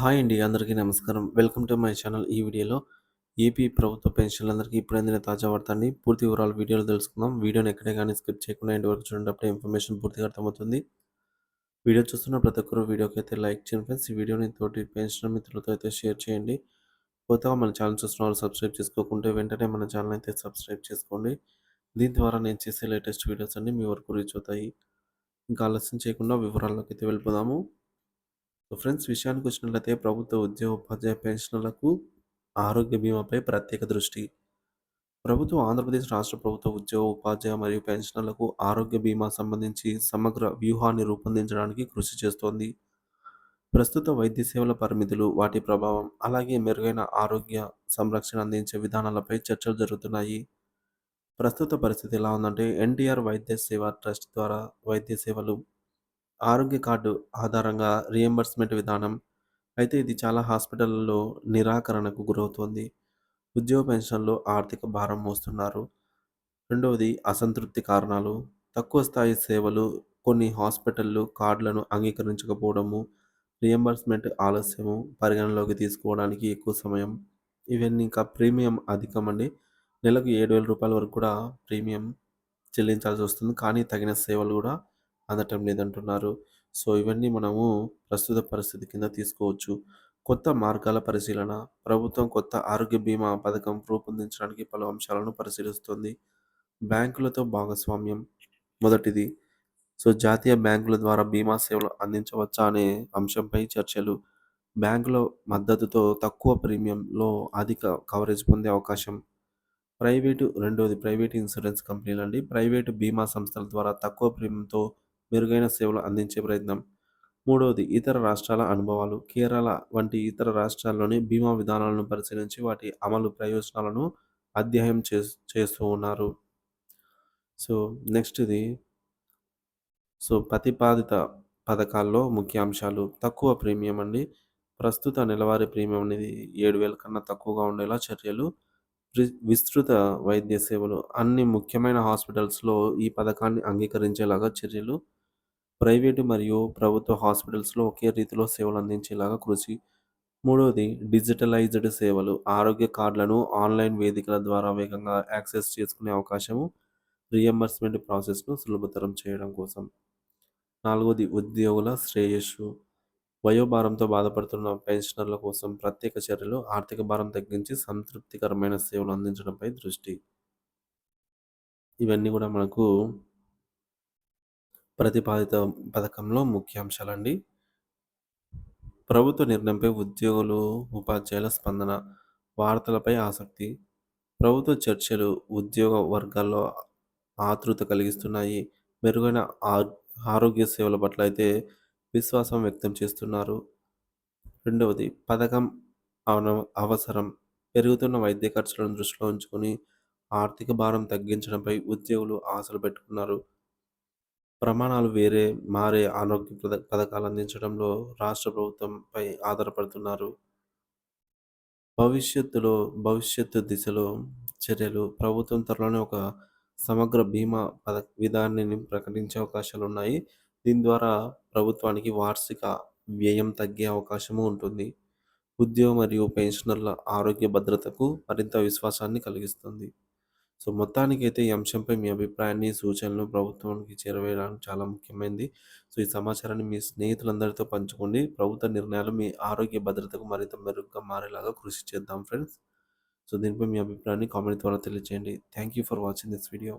Hi అండి అందరికీ నమస్కారం. వెల్కమ్ టు మై ఛానల్ ఈ వీడియోలో. ఏపీ ప్రభుత్వ పెన్షన్లందరికీ ఇప్పుడు అందిన తాజా వార్త అండి. పూర్తి వివరాలు వీడియోలో తెలుసుకుందాం. వీడియోని ఎక్కడే కానీ స్కిప్ చేయకుండా ఇంటి వరకు చూడండి. అప్పుడే ఇన్ఫర్మేషన్ పూర్తిగా అర్థమవుతుంది. వీడియో చూస్తున్న ప్రతి ఒక్కరు వీడియోకి అయితే లైక్ చేయండి ఫ్రెండ్స్. ఈ వీడియోని తోటి పెన్షన్ మిత్రులతో అయితే షేర్ చేయండి. కొత్తగా మన ఛానల్ చూస్తున్న వాళ్ళు సబ్స్క్రైబ్ చేసుకోకుంటే వెంటనే మన ఛానల్ అయితే సబ్స్క్రైబ్ చేసుకోండి. దీని ద్వారా నేను చేసే లేటెస్ట్ వీడియోస్ అన్ని మీ వరకు రీచ్ అవుతాయి. ఇంకా ఆలస్యం చేయకుండా వివరాల్లోకి అయితే వెళ్ళిపోదాము. సో ఫ్రెండ్స్ విషయానికి వచ్చినట్లయితే ప్రభుత్వ ఉద్యోగ ఉపాధ్యాయ పెన్షన్లకు ఆరోగ్య బీమాపై ప్రత్యేక దృష్టి. ప్రభుత్వం ఆంధ్రప్రదేశ్ రాష్ట్ర ప్రభుత్వ ఉద్యోగ ఉపాధ్యాయ మరియు పెన్షన్లకు ఆరోగ్య బీమా సంబంధించి సమగ్ర వ్యూహాన్ని రూపొందించడానికి కృషి చేస్తోంది. ప్రస్తుత వైద్య సేవల పరిమితులు వాటి ప్రభావం అలాగే మెరుగైన ఆరోగ్య సంరక్షణ అందించే విధానాలపై చర్చలు జరుగుతున్నాయి. ప్రస్తుత పరిస్థితి ఎలా ఉందంటే ఎన్టీఆర్ వైద్య సేవ ట్రస్ట్ ద్వారా వైద్య సేవలు ఆరోగ్య కార్డు ఆధారంగా రియంబర్స్మెంట్ విధానం అయితే ఇది చాలా హాస్పిటల్లో నిరాకరణకు గురవుతోంది. ఉద్యోగ పెన్షన్లో ఆర్థిక భారం మోస్తున్నారు. రెండవది అసంతృప్తి కారణాలు. తక్కువ స్థాయి సేవలు కొన్ని హాస్పిటళ్ళు కార్డులను అంగీకరించకపోవడము రియంబర్స్మెంట్ ఆలస్యము పరిగణలోకి తీసుకోవడానికి ఎక్కువ సమయం. ఇవన్నీ ఇంకా ప్రీమియం అధికమండి. నెలకు ఏడు వేల రూపాయల వరకు కూడా ప్రీమియం చెల్లించాల్సి వస్తుంది. కానీ తగిన సేవలు కూడా అందటం లేదంటున్నారు. సో ఇవన్నీ మనము ప్రస్తుత పరిస్థితి కింద తీసుకోవచ్చు. కొత్త మార్గాల పరిశీలన ప్రభుత్వం కొత్త ఆరోగ్య బీమా పథకం రూపొందించడానికి పలు అంశాలను పరిశీలిస్తుంది. బ్యాంకులతో భాగస్వామ్యం మొదటిది. సో జాతీయ బ్యాంకుల ద్వారా బీమా సేవలు అందించవచ్చా అనే అంశంపై చర్చలు. బ్యాంకుల మద్దతుతో తక్కువ ప్రీమియంలో అధిక కవరేజ్ పొందే అవకాశం. ప్రైవేటు రెండవది ప్రైవేట్ ఇన్సూరెన్స్ కంపెనీలు అండి ప్రైవేటు బీమా సంస్థల ద్వారా తక్కువ ప్రీమియంతో మెరుగైన సేవలు అందించే ప్రయత్నం. మూడవది ఇతర రాష్ట్రాల అనుభవాలు. కేరళ వంటి ఇతర రాష్ట్రాల్లోని బీమా విధానాలను పరిశీలించి వాటి అమలు ప్రయోజనాలను అధ్యయనం చే చేస్తూ ఉన్నారు. సో నెక్స్ట్ ఇది సో ప్రతిపాదిత పథకాల్లో ముఖ్య అంశాలు. తక్కువ ప్రీమియం అండి. ప్రస్తుత నెలవారీ ప్రీమియం అనేది ఏడు వేల కన్నా తక్కువగా ఉండేలా చర్యలు. విస్తృత వైద్య సేవలు. అన్ని ముఖ్యమైన హాస్పిటల్స్లో ఈ పథకాన్ని అంగీకరించేలాగా చర్యలు. ప్రైవేటు మరియు ప్రభుత్వ హాస్పిటల్స్లో ఒకే రీతిలో సేవలు అందించేలాగా కృషి. మూడవది డిజిటలైజ్డ్ సేవలు. ఆరోగ్య కార్డులను ఆన్లైన్ వేదికల ద్వారా వేగంగా యాక్సెస్ చేసుకునే అవకాశము రియంబర్స్మెంట్ ప్రాసెస్ను సులభతరం చేయడం కోసం. నాలుగవది ఉద్యోగుల శ్రేయస్సు. వయోభారంతో బాధపడుతున్న పెన్షనర్ల కోసం ప్రత్యేక చర్యలు ఆర్థిక భారం తగ్గించి సంతృప్తికరమైన సేవలు అందించడంపై దృష్టి. ఇవన్నీ కూడా మనకు ప్రతిపాదిత పథకంలో ముఖ్యాంశాలండి. ప్రభుత్వ నిర్ణయంపై ఉద్యోగులు ఉపాధ్యాయుల స్పందన వార్తలపై ఆసక్తి ప్రభుత్వ చర్చలు ఉద్యోగ వర్గాల్లో ఆతృత కలిగిస్తున్నాయి. మెరుగైన ఆరోగ్య సేవల పట్ల అయితే విశ్వాసం వ్యక్తం చేస్తున్నారు. రెండవది పథకం అవసరం పెరుగుతున్న వైద్య ఖర్చులను దృష్టిలో ఉంచుకొని ఆర్థిక భారం తగ్గించడంపై ఉద్యోగులు ఆశలు పెట్టుకున్నారు. ప్రమాణాలు వేరే మారే ఆరోగ్య పథ పథకాలు అందించడంలో రాష్ట్ర ప్రభుత్వంపై ఆధారపడుతున్నారు. భవిష్యత్తులో భవిష్యత్తు దిశలో చర్యలు ప్రభుత్వం త్వరలోనే ఒక సమగ్ర బీమా పథ విధానాన్ని ప్రకటించే అవకాశాలు ఉన్నాయి. దీని ద్వారా ప్రభుత్వానికి వార్షిక వ్యయం తగ్గే అవకాశము ఉంటుంది. ఉద్యోగ మరియు పెన్షనర్ల ఆరోగ్య భద్రతకు మరింత విశ్వాసాన్ని కలిగిస్తుంది. సో మొత్తానికి అయితే ఈ అంశంపై మీ అభిప్రాయాన్ని సూచనలు ప్రభుత్వానికి చేరవేయడానికి చాలా ముఖ్యమైనది సో ఈ సమాచారాన్ని మీ స్నేహితులందరితో పంచుకోండి. ప్రభుత్వ నిర్ణయాలు మీ ఆరోగ్య భద్రతకు మరింత మెరుగ్గా మారేలాగా కృషి చేద్దాం ఫ్రెండ్స్. సో దీనిపై మీ అభిప్రాయాన్ని కామెంట్ ద్వారా తెలియజేయండి thank you for watching this video.